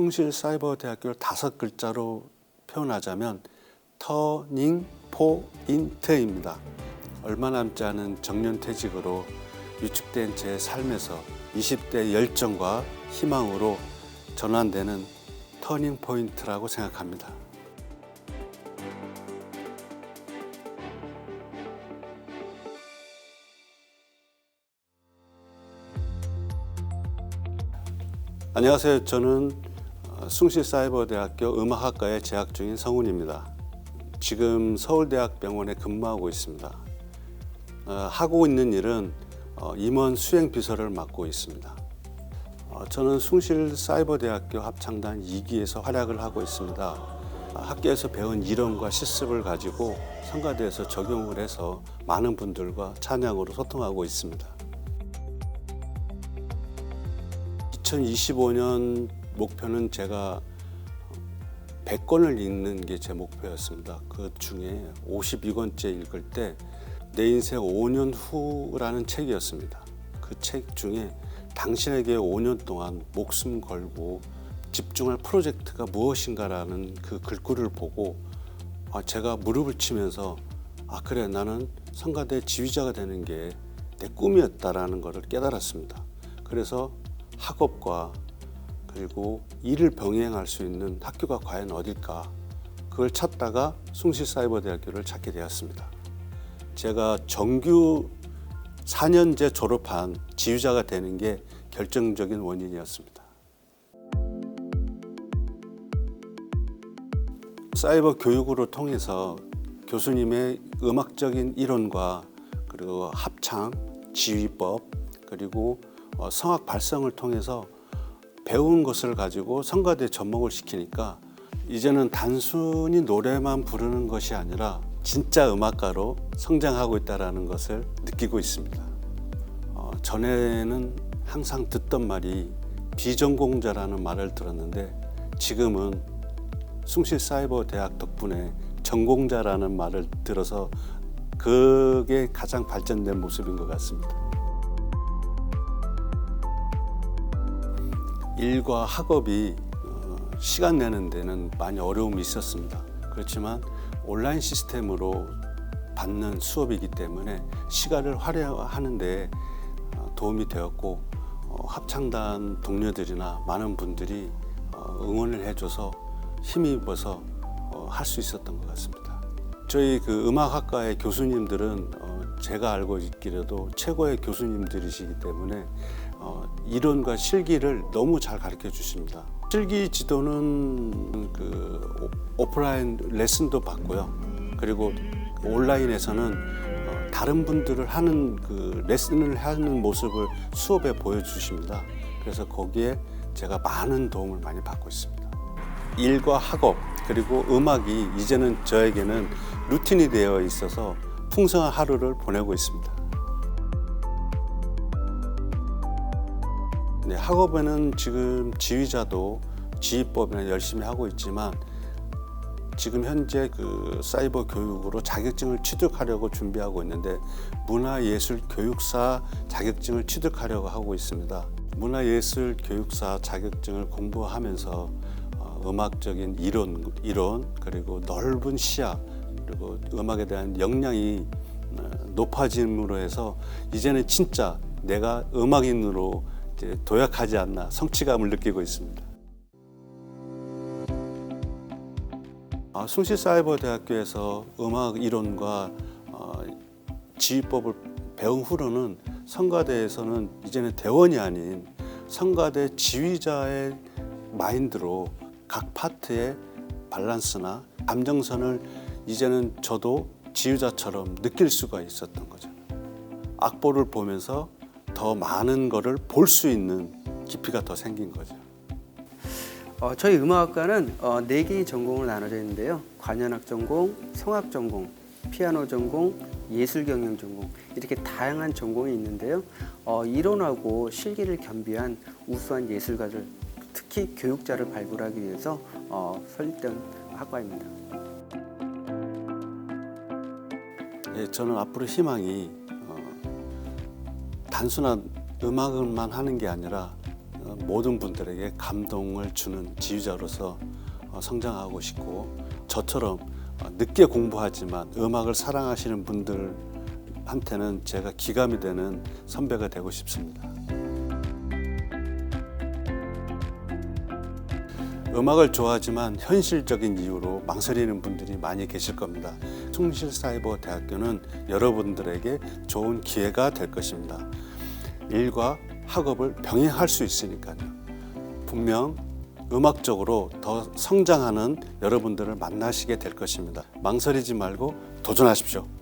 숭실 사이버 대학교를 다섯 글자로 표현하자면 터닝 포인트입니다. 얼마 남지 않은 정년퇴직으로 위축된 제 삶에서 20대 열정과 희망으로 전환되는 터닝 포인트라고 생각합니다. 안녕하세요. 저는 어, 숭실사이버대학교 음악학과에 재학 중인 성훈입니다. 지금 서울대학병원에 근무하고 있습니다. 어, 하고 있는 일은 어, 임원 수행 비서를 맡고 있습니다. 어, 저는 숭실 사이버대학교 합창단 2기에서 활약을 하고 있습니다. 아, 학교에서 배운 이론과 실습을 가지고 성가대에서 적용을 해서 많은 분들과 찬양으로 소통하고 있습니다. 2025년 목표는 제가 100권을 읽는 게 제 목표였습니다. 그 중에 52권째 읽을 때 내 인생 5년 후라는 책이었습니다. 그 책 중에 당신에게 5년 동안 목숨 걸고 집중할 프로젝트가 무엇인가라는 그 글귀를 보고 아, 제가 무릎을 치면서 아 그래 나는 성가대 지휘자가 되는 게 내 꿈이었다라는 것을 깨달았습니다. 그래서 학업과 그리고 일을 병행할 수 있는 학교가 과연 어딜까 그걸 찾다가 숭실사이버대학교를 찾게 되었습니다. 제가 정규 4년제 졸업한 지휘자가 되는 게 결정적인 원인이었습니다. 사이버 교육으로 통해서 교수님의 음악적인 이론과 그리고 합창, 지휘법, 그리고 어, 성악 발성을 통해서 배운 것을 가지고 성가대 접목을 시키니까 이제는 단순히 노래만 부르는 것이 아니라 진짜 음악가로 성장하고 있다는 것을 느끼고 있습니다. 어, 전에는 항상 듣던 말이 비전공자라는 말을 들었는데 지금은 숭실 사이버 대학 덕분에 전공자라는 말을 들어서 그게 가장 발전된 모습인 것 같습니다. 일과 학업이 어, 시간 내는 데는 많이 어려움이 있었습니다. 그렇지만 온라인 시스템으로 받는 수업이기 때문에 시간을 활용하는 데 어, 도움이 되었고 어, 합창단 동료들이나 많은 분들이 어, 응원을 해줘서 힘입어서 어, 할수 있었던 것 같습니다. 저희 그 음악학과의 교수님들은 어, 제가 알고 있기로도 최고의 교수님들이시기 때문에 어, 이론과 실기를 너무 잘 가르쳐 주십니다. 실기 지도는 그 오- 오프라인 레슨도 받고요. 그리고 온라인에서는 어, 다른 분들을 하는 그 레슨을 하는 모습을 수업에 보여주십니다. 그래서 거기에 제가 많은 도움을 많이 받고 있습니다. 일과 학업 그리고 음악이 이제는 저에게는 루틴이 되어 있어서 풍성한 하루를 보내고 있습니다. 네, 학업에는 지금 지휘자도 지휘법이나 열심히 하고 있지만 지금 현재 그 사이버 교육으로 자격증을 취득하려고 준비하고 있는데 문화예술 교육사 자격증을 취득하려고 하고 있습니다. 문화예술 교육사 자격증을 공부하면서 어, 음악적인 이론, 이론 그리고 넓은 시야 그리고 음악에 대한 역량이 어, 높아짐으로 해서 이제는 진짜 내가 음악인으로 도약하지 않나 성취감을 느끼고 있습니다. 아, 숭실사이버대학교에서 음악 이론과 어, 지휘법을 배운 후로는 성가대에서는 이제는 대원이 아닌 성가대 지휘자의 마인드로 각 파트의 밸런스나 감정선을 이제는 저도 지휘자처럼 느낄 수가 있었던 거죠. 악보를 보면서 더 많은 거를 볼 수 있는 깊이가 더 생긴 거죠. 어, 저희 음악학과는 어, 네 개의 전공으로 나눠져 있는데요. 관현악 전공, 성악 전공, 피아노 전공, 예술 경영 전공 이렇게 다양한 전공이 있는데요. 어, 이론하고 실기를 겸비한 우수한 예술가들 특히 교육자를 발굴하기 위해서 어, 설립된 학과입니다. 예, 저는 앞으로 희망이 어, 단순한 음악만 하는 게 아니라 어, 모든 분들에게 감동을 주는 지휘자로서 어, 성장하고 싶고 저처럼 어, 늦게 공부하지만 음악을 사랑하시는 분들한테는 제가 기감이 되는 선배가 되고 싶습니다. 음악을 좋아하지만 현실적인 이유로 망설이는 분들이 많이 계실 겁니다. 충실사이버대학교는 여러분들에게 좋은 기회가 될 것입니다. 일과 학업을 병행할 수 있으니까요. 분명 음악적으로 더 성장하는 여러분들을 만나시게 될 것입니다. 망설이지 말고 도전하십시오.